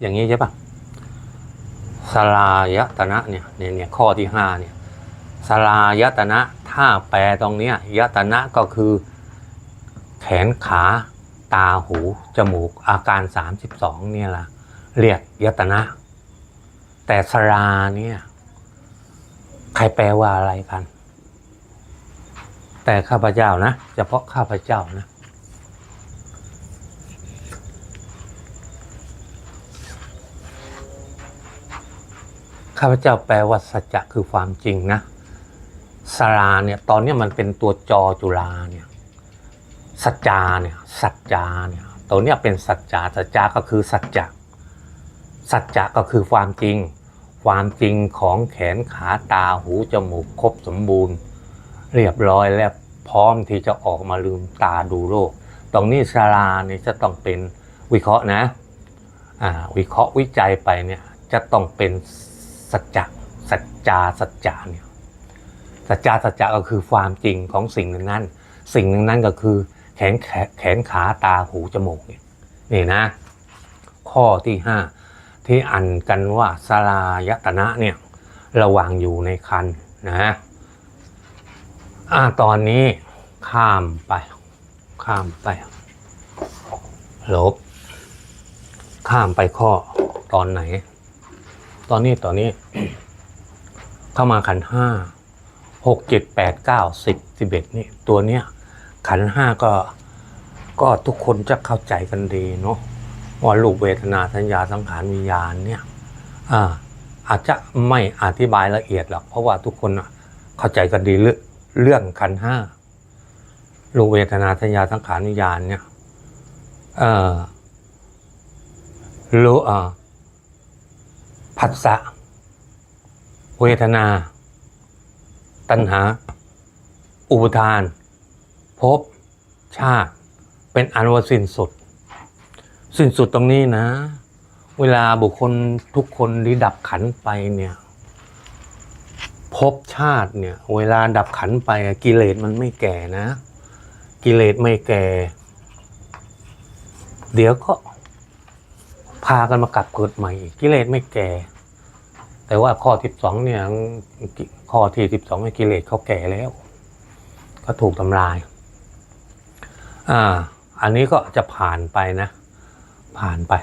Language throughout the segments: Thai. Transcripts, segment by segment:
อย่างนี้ใช่ปะสลายตนะเนี่ยเนี่ยเนี่ยข้อที่ห้าเนี่ยสลายตนะถ้าแปลตรงเนี้ยยตนะก็คือ แขนขาตาหู จมูกอาการ 32เนี่ยละเรียกยตนะ แต่สลาเนี่ยใครแปลว่าอะไรกัน แต่ข้าพเจ้านะเฉพาะข้าพเจ้านะ ข้าพเจ้าแปลว่าสัจจะคือความจริงนะสาราเนี่ยตอนนี้มันเป็นตัวจอจุฬาเนี่ยสัจจาเนี่ยสัจจาเนี่ยตัวเนี้ยเป็นสัจจาสัจจาก็คือสัจจะสัจจะก็คือความจริง ความจริงของแขนขาตาหูจมูกครบสมบูรณ์ เรียบร้อยและพร้อมที่จะออกมาลืมตาดูโลก ตรงนี้สาราเนี่ยจะต้องเป็นวิเคราะห์นะอ่าวิเคราะห์วิจัยไปเนี่ยจะต้องเป็น สัจจะสัจจาสัจจาเนี่ยสัจจาสัจจะก็คือความจริงของสิ่งหนึ่งนั้น สิ่งหนึ่งนั้นก็คือแขนแขแขนขาตาหูจมูกเนี่ยนี่นะ ข้อที่ห้าที่อันกันว่าสลายตนะเนี่ยระว่างอยู่ในคันนะอ่าตอนนี้ข้ามไป ข้ามไปลบ ข้ามไปข้อตอนไหน ตอนนี้ตอนนี้ เข้ามาขันห้าหกเจ็ดแปดเก้าสิบสิบเอ็ดนี่ตัวเนี้ย ขันห้าก็ก็ทุกคนจะเข้าใจกันดีเนาะว่าลูกเวทนาสัญญาสังขารวิญญาณเนี่ยอ่าอาจจะไม่อธิบายละเอียดหรอกเพราะว่าทุกคนเข้าใจกันดีเรื่องขันห้าลูกเวทนาสัญญาสังขารวิญญาณเนี่ยเออรู้อ่า ผัสสะ เวทนา ตัณหา อุปทานภพชาติ เป็นอันว่าสิ้นสุด สิ้นสุดตรงนี้นะ เวลาบุคคลทุกคนที่ดับขันไปเนี่ยภพชาติเนี่ย เวลาดับขันไปกิเลสมันไม่แก่นะ กิเลสไม่แก่ เดี๋ยวก็ากันมากลับเกิดใหม่อีกกิเลสไม่แก่ แต่ว่าข้อที่สองเนี่ยข้อที่สิบสองกิเลสเขาแก่แล้วเขาถูกทำลาย อ่า อันนี้ก็จะผ่านไปนะ ผ่านไป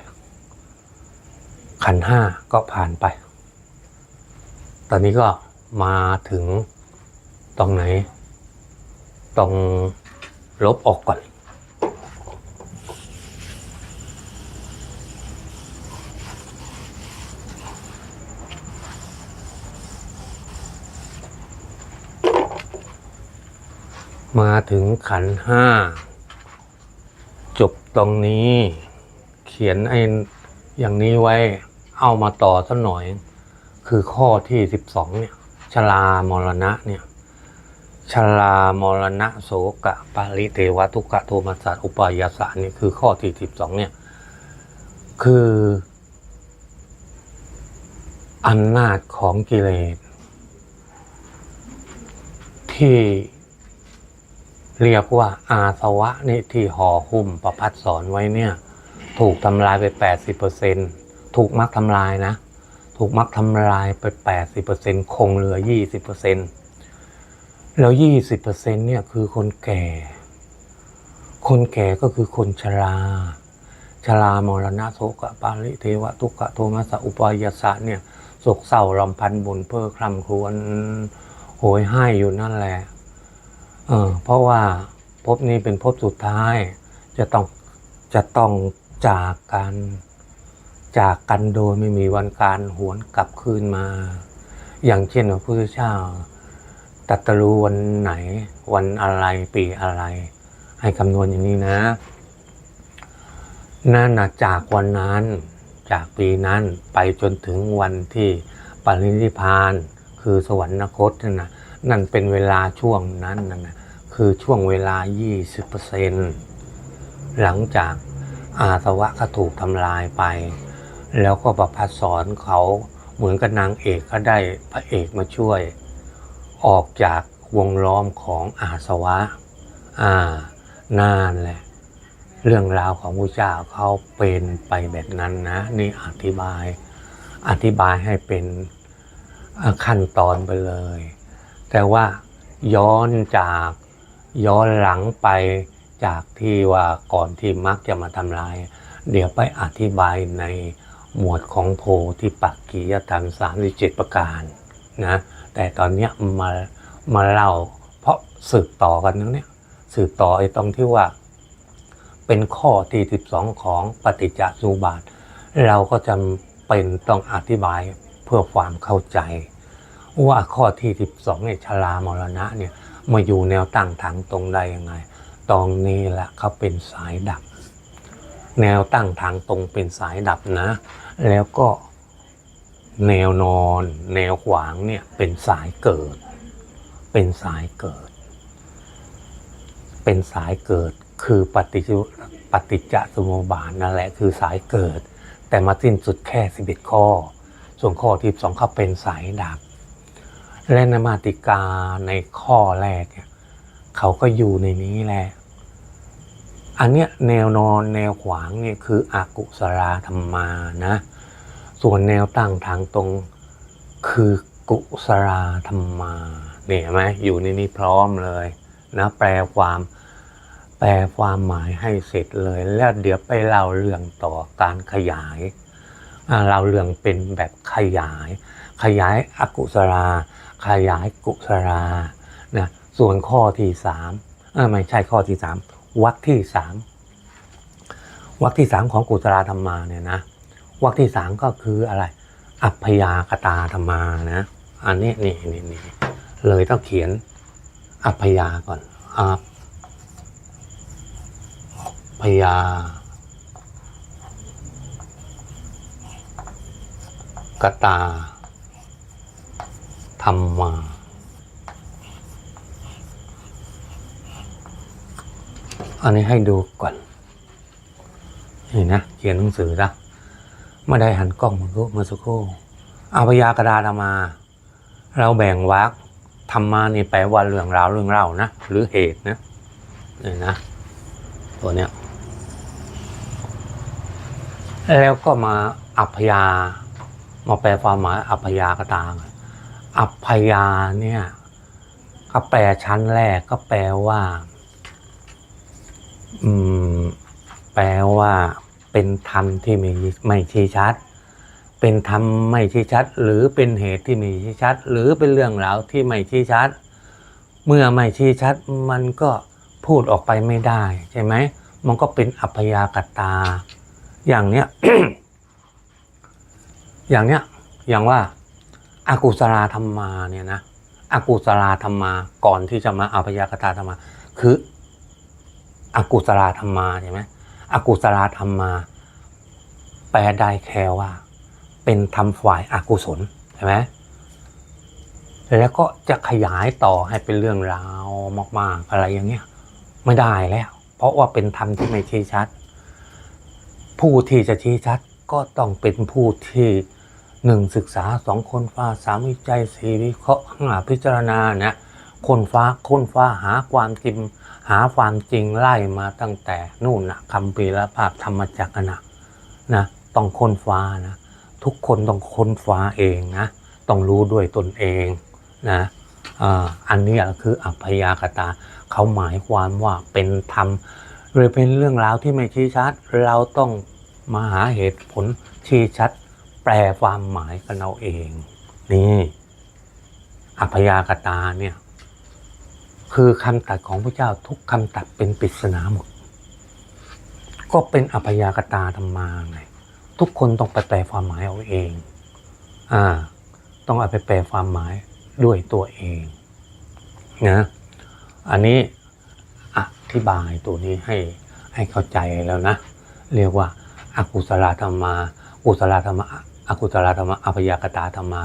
ขันห้าก็ผ่านไป ตอนนี้ก็มาถึงตรงไหน ตรงลบออกก่อน มาถึงขันห้า จบตรงนี้ เขียนไอ้อย่างนี้ไว้เอามาต่อสักหน่อย คือข้อที่สิบสองเนี่ยชลามรณะเนี่ยชลามรณะโสกะปาริเทวทุกขโทมัสสะอุปายาสะนี่คือข้อที่สิบสองเนี่ย คืออำนาจของกิเลสที่ เรียกว่าอาสวะนี่ที่ห่อหุ้มประพัดสอนไว้เนี่ย ถูกทำลายไป 80%ถูกมักทำลายนะ ถูกมักทำลายไป 80%คงเหลือ 20%แล้ว 20%เนี่ยคือคนแก่ คนแก่ก็คือคนชราชรามรณะโสกปาริเทวะทุกขโทมัสอุปายสะเนี่ยโศกเศร้ารำพันบนเพ้อคร่ำครวญโหยให้อยู่นั่นแหละ เออเพราะว่าภพนี้เป็นภพสุดท้าย จะต้องจะต้องจากกันจากกันโดยไม่มีวันการหวนกลับคืนมา อย่างเช่นพระพุทธเจ้าตรัสรู้วันไหนวันอะไรปีอะไร ให้คำนวณอย่างนี้นะนั่นนะจากวันนั้น จากปีนั้นไปจนถึงวันที่ปรินิพาน คือสวรรคตนั่นนะนั่นเป็นเวลาช่วงนั้นนะนะ คือช่วงเวลา 20%หลังจากอาสวะก็ถูกทำลายไป แล้วก็ประพัดสอนเขาเหมือนกับนางเอกก็ได้พระเอกมาช่วย ออกจากวงล้อมของอาสวะ อ่านั่นแหละเรื่องราวของพระเจ้าเขาเป็นไปแบบนั้นนะนี่อธิบายอธิบายให้เป็นขั้นตอนไปเลย แต่ว่าย้อนจาก ย้อนหลังไปจากที่ว่าก่อนที่มักจะมาทำลาย เดี๋ยวไปอธิบายในหมวดของโพธิปักกิยธรรมสามสิบเจ็ดประการนะแต่ตอนเนี้ยมามาเล่าเพราะสืบต่อกันนะเนี่ยสืบต่อไอ้ตรงที่ว่า เป็นข้อที่สิบสองของปฏิจจสุบาท เราก็จำเป็นต้องอธิบายเพื่อความเข้าใจ ว่าข้อที่สิบสองเนี่ยชรามรณะเนี่ย มาอยู่แนวตั้งทางตรงได้ยังไง ตรงนี้แหละเขาเป็นสายดับ แนวตั้งทางตรงเป็นสายดับนะ แล้วก็แนวนอน แนวขวางเนี่ยเป็นสายเกิด เป็นสายเกิด เป็นสายเกิดคือปฏิจปฏิจจสมุปบาทนั่นแหละคือสายเกิด แต่มาสิ้นสุดแค่ 11 ข้อ ส่วนข้อที่สองเขาเป็นสายดับ และนมาติกาในข้อแรกเนี่ยเขาก็อยู่ในนี้แหละ อันเนี้ยแนวนอนแนวขวางเนี่ยคืออากุศลธรรมานะ ส่วนแนวตั้งทางตรงคือกุศลธรรมาเนี่ยไหมอยู่ในนี้พร้อมเลยนะแปลความแปลความหมายให้เสร็จเลย แล้วเดี๋ยวไปเล่าเรื่องต่อการขยายอ่าเราเรื่องเป็นแบบขยาย ขยายอกุศลา ขยายกุศลานะส่วนข้อที่สามเออไม่ใช่ข้อที่สามวรรคที่สามวรรคที่สามของกุศลธรรมาเนี่ยนะวรรคที่สามก็คืออะไร อัพยากตาธรรมานะอันนี้นี่นี่นี่เลยต้องเขียนอัพยาก่อนอัพยากตา รรมา อันนี้ให้ดูก่อน นี่นะ เขียนหนังสือนะไม่ได้หันกล้องมาเมื่อสักครู่อาพยากดาธรรมา เราแบ่งวรรคธรรมานี่แปลว่าเรื่องราวเรื่องเล่านะ หรือเหตุนะนี่นะ ตัวเนี้ยแล้วก็มาอัพยา มาแปลความหมายอัพยากตา อัพยาเนี่ยก็แปลชั้นแรกก็แปลว่า อืม แปลว่า เป็นธรรมที่ไม่ไม่ชี้ชัด เป็นธรรมไม่ชี้ชัด หรือเป็นเหตุที่ไม่ชี้ชัด หรือเป็นเรื่องราวที่ไม่ชี้ชัด เมื่อไม่ชี้ชัด มันก็พูดออกไปไม่ได้ ใช่ไหมมันก็เป็นอัพยากตา อย่างเนี้ย อย่างเนี้ย อย่างว่า อากุศลธรรมาเนี่ยนะอากุศลธรรมาก่อนที่จะมาอัพยากตาธรรมา คืออากุศลธรรมาใช่ไหมอากุศลธรรมา แปลได้แค่ว่า เป็นทำฝ่ายอากุศลใช่ไหมแล้วก็จะขยายต่อให้เป็นเรื่องราวมาก ๆ อะไรอย่างเงี้ยไม่ได้แล้ว เพราะว่าเป็นธรรมที่ไม่ชี้ชัด ผู้ที่จะชี้ชัดก็ต้องเป็นผู้ที่ หนึ่งศึกษาสองคนฟ้าสามวิจัยสี่วิเคราะห์ห้าพิจารณานะคนฟ้าคนฟ้าหาความจริงหาความจริงไล่มาตั้งแต่นู่นนะคำปีละภาพธรรมจักรนะนะต้องค้นฟ้านะทุกคนต้องค้นฟ้าเองนะต้องรู้ด้วยตนเองนะอันนี้คืออัพยากตาเขาหมายความว่าเป็นธรรมหรือเป็นเรื่องราวที่ไม่ชี้ชัด เราต้องมาหาเหตุผลชี้ชัด แปลความหมายกันเอาเอง นี่อัพยากตาเนี่ย คือคำตัดของพระเจ้าทุกคำตัดเป็นปริศนาหมด ก็เป็นอัพยากตาธรรมาไงทุกคนต้องไปแปลความหมายเอาเอง อ่า ต้องเอาไปแปลความหมายด้วยตัวเองนะอันนี้อธิบายตัวนี้ให้ให้เข้าใจแล้วนะ เรียกว่าอากุศลธรรมากุศลธรรมะ อกุศลธรรมะอภยากตาธรรมา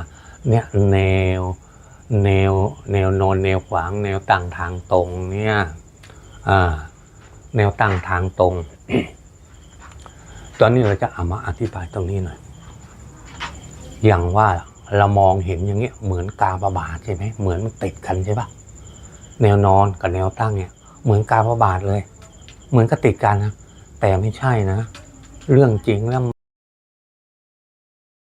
เนี่ยแนวแนวแนวนอนแนวขวาง แนวตั้งทางตรงเนี่ยอ่าแนวตั้งทางตรง ตอนนี้เราจะเอามาอธิบายตรงนี้หน่อย อย่างว่าเรามองเห็นอย่างเงี้ยเหมือนกาบาบาทใช่ไหมเหมือนมันติดกันใช่ปะแนวนอนกับแนวตั้งเนี่ย เหมือนกาบาบาทเลย เหมือนกับติดกันนะแต่ไม่ใช่นะ เรื่องจริงแล้ว